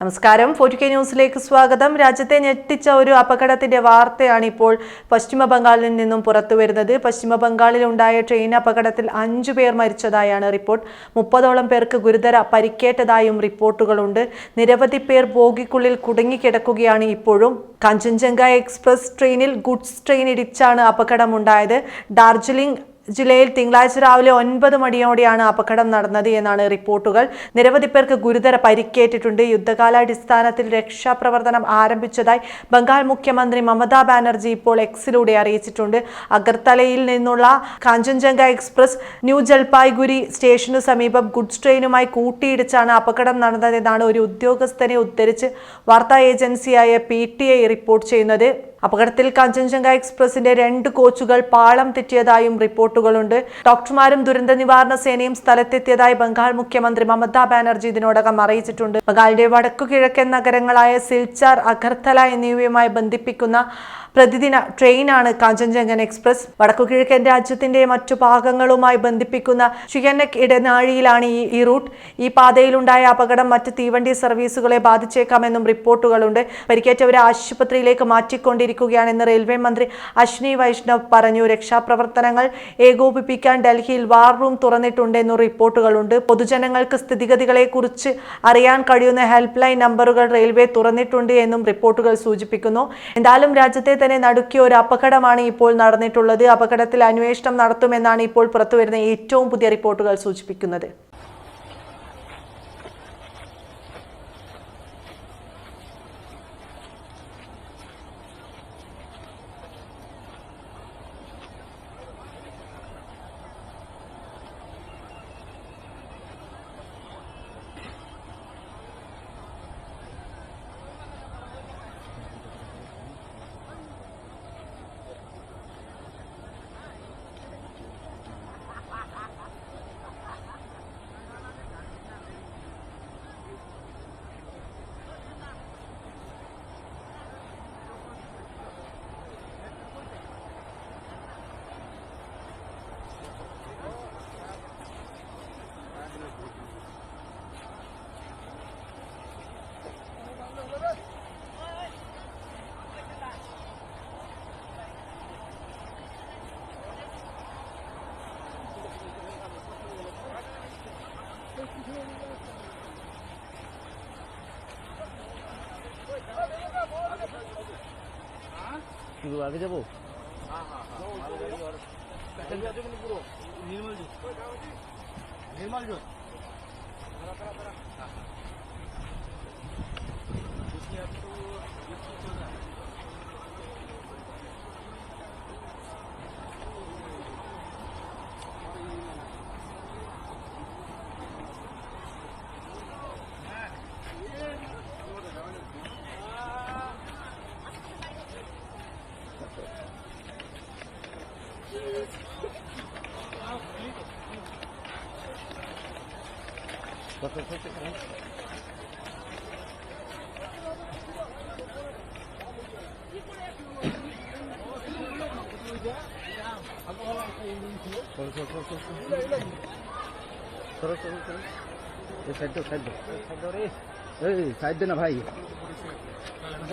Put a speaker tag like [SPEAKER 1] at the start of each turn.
[SPEAKER 1] നമസ്കാരം. Forty K ന്യൂസിലേക്ക് സ്വാഗതം. രാജ്യത്തെ ഞെട്ടിച്ച ഒരു അപകടത്തിന്റെ വാർത്തയാണ് ഇപ്പോൾ പശ്ചിമ ബംഗാളിൽ നിന്നും പുറത്തുവരുന്നത് പശ്ചിമ ബംഗാളിൽ ഉണ്ടായ ട്രെയിൻ അപകടത്തിൽ അഞ്ചു പേർ മരിച്ചതായാണ് റിപ്പോർട്ട്. മുപ്പതോളം പേർക്ക് ഗുരുതര പരിക്കേറ്റതായും റിപ്പോർട്ടുകളുണ്ട്. നിരവധി പേർ ബോഗിക്കുള്ളിൽ കുടുങ്ങിക്കിടക്കുകയാണ് ഇപ്പോഴും. കഞ്ചൻജംഗ എക്സ്പ്രസ് ട്രെയിനിൽ ഗുഡ്സ് ട്രെയിൻ ഇടിച്ചാണ് അപകടമുണ്ടായത്. ഡാർജിലിംഗ് ജില്ലയിൽ തിങ്കളാഴ്ച രാവിലെ ഒൻപത് മണിയോടെയാണ് അപകടം നടന്നത് എന്നാണ് റിപ്പോർട്ടുകൾ. നിരവധി പേർക്ക് ഗുരുതര പരിക്കേറ്റിട്ടുണ്ട്. യുദ്ധകാലാടിസ്ഥാനത്തിൽ രക്ഷാപ്രവർത്തനം ആരംഭിച്ചതായി ബംഗാൾ മുഖ്യമന്ത്രി മമതാ ബാനർജി ഇപ്പോൾ എക്സിലൂടെ അറിയിച്ചിട്ടുണ്ട്. അഗർത്തലയിൽ നിന്നുള്ള കാഞ്ചൻജംഗ എക്സ്പ്രസ് ന്യൂ ജൽപായ്ഗുരി സ്റ്റേഷനു സമീപം ഗുഡ്സ് ട്രെയിനുമായി കൂട്ടിയിടിച്ചാണ് അപകടം നടന്നതെന്നാണ് ഒരു ഉദ്യോഗസ്ഥനെ ഉദ്ധരിച്ച് വാർത്താ ഏജൻസിയായ പി റിപ്പോർട്ട് ചെയ്യുന്നത്. അപകടത്തിൽ കഞ്ചൻജംഗ എക്സ്പ്രസിന്റെ രണ്ട് കോച്ചുകൾ പാളം തെറ്റിയതായും റിപ്പോർട്ടുകളുണ്ട്. ഡോക്ടർമാരും ദുരന്ത നിവാരണ സേനയും സ്ഥലത്തെത്തിയതായി ബംഗാൾ മുഖ്യമന്ത്രി മമതാ ബാനർജി ഇതിനോടകം അറിയിച്ചിട്ടുണ്ട്. ബംഗാളിന്റെ വടക്കു കിഴക്കൻ നഗരങ്ങളായ സിൽച്ചാർ അഗർത്തല എന്നിവയുമായി ബന്ധിപ്പിക്കുന്ന പ്രതിദിന ട്രെയിനാണ് കാഞ്ചൻജംഗൻ എക്സ്പ്രസ്. വടക്കു കിഴക്കൻ രാജ്യത്തിന്റെ മറ്റു ഭാഗങ്ങളുമായി ബന്ധിപ്പിക്കുന്ന ഷിയനക് ഇടനാഴിയിലാണ് ഈ ഈ റൂട്ട്. ഈ പാതയിലുണ്ടായ അപകടം മറ്റ് തീവണ്ടി സർവീസുകളെ ബാധിച്ചേക്കാമെന്നും റിപ്പോർട്ടുകളുണ്ട്. പരിക്കേറ്റവരെ ആശുപത്രിയിലേക്ക് മാറ്റിക്കൊണ്ടിരിക്കുകയാണെന്ന് റെയിൽവേ മന്ത്രി അശ്വിനി വൈഷ്ണവ് പറഞ്ഞു. രക്ഷാപ്രവർത്തനങ്ങൾ ഏകോപിപ്പിക്കാൻ ഡൽഹിയിൽ വാർ റൂം തുറന്നിട്ടുണ്ടെന്നും റിപ്പോർട്ടുകളുണ്ട്. പൊതുജനങ്ങൾക്ക് സ്ഥിതിഗതികളെക്കുറിച്ച് അറിയാൻ കഴിയുന്ന ഹെൽപ്പ് ലൈൻ നമ്പറുകൾ റെയിൽവേ തുറന്നിട്ടുണ്ട് എന്നും റിപ്പോർട്ടുകൾ സൂചിപ്പിക്കുന്നു. എന്തായാലും രാജ്യത്തെ തന്നെ നടുക്കിയ ഒരു അപകടമാണ് ഇപ്പോൾ നടന്നിട്ടുള്ളത്. അപകടത്തിൽ അന്വേഷണം നടത്തുമെന്നാണ് ഇപ്പോൾ പുറത്തുവരുന്ന ഏറ്റവും പുതിയ റിപ്പോർട്ടുകൾ സൂചിപ്പിക്കുന്നത്.
[SPEAKER 2] ఇదిగో అవి చెప్పు నిర్మల్ జోన్ నిర్మల్ జోన్ চলো চলো চলো চলো সাইড দে না ভাই।